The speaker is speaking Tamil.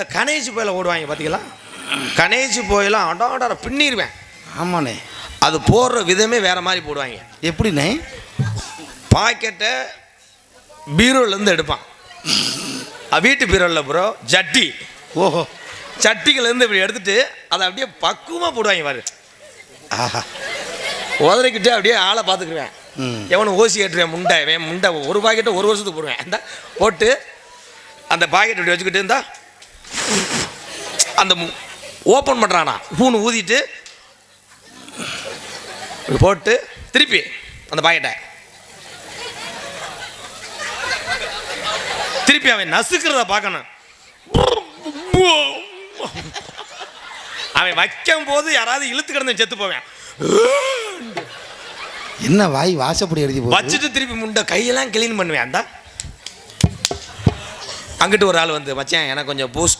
இந்த கணேஜ் போயில ஓடுவாங்க பார்த்தீங்களா கணேஜ் போயெல்லாம் அடாடார பின்னிடுவேன் ஆமாண்ணே. அது போடுற விதமே வேற மாதிரி போடுவாங்க. எப்படிண்ணே? பாக்கெட்டை பீரோலேருந்து எடுப்பான். வீட்டு பீரோவில் ப்ரோ ஜட்டி ஓஹோ. சட்டிகள்லேருந்து இப்படி எடுத்துட்டு அதை அப்படியே பக்குவமாக போடுவாங்க பாரு. ஆஹா. உதறிக்கிட்டு அப்படியே ஆளை பார்த்துக்குருவேன். எவனும் ஓசி ஏற்றுவேன் முண்டை முண்டை ஒரு பாக்கெட்டை ஒரு வருஷத்துக்கு போடுவேன். இந்த போட்டு அந்த பாக்கெட் இப்படி வச்சுக்கிட்டு இருந்தா அந்த ஓப்பன் பண்ணுறானா பூணு ஊதிட்டு போட்டு திருப்பி அந்த பாக்கெட்டை. திருப்பி அவன் நசுக்கிறத பார்க்கணும். அவன் வைக்கும் போது யாராவது இழுத்து கிடந்து செத்து போவேன். என்ன வாய் வாசப்படி எழுதி வச்சுட்டு திருப்பி முண்டை கையெல்லாம் கிளீன் பண்ணுவேன். அந்த. அங்கிட்டு ஒரு ஆள் வந்து மச்சான் எனக்கு கொஞ்சம் பூஸ்ட்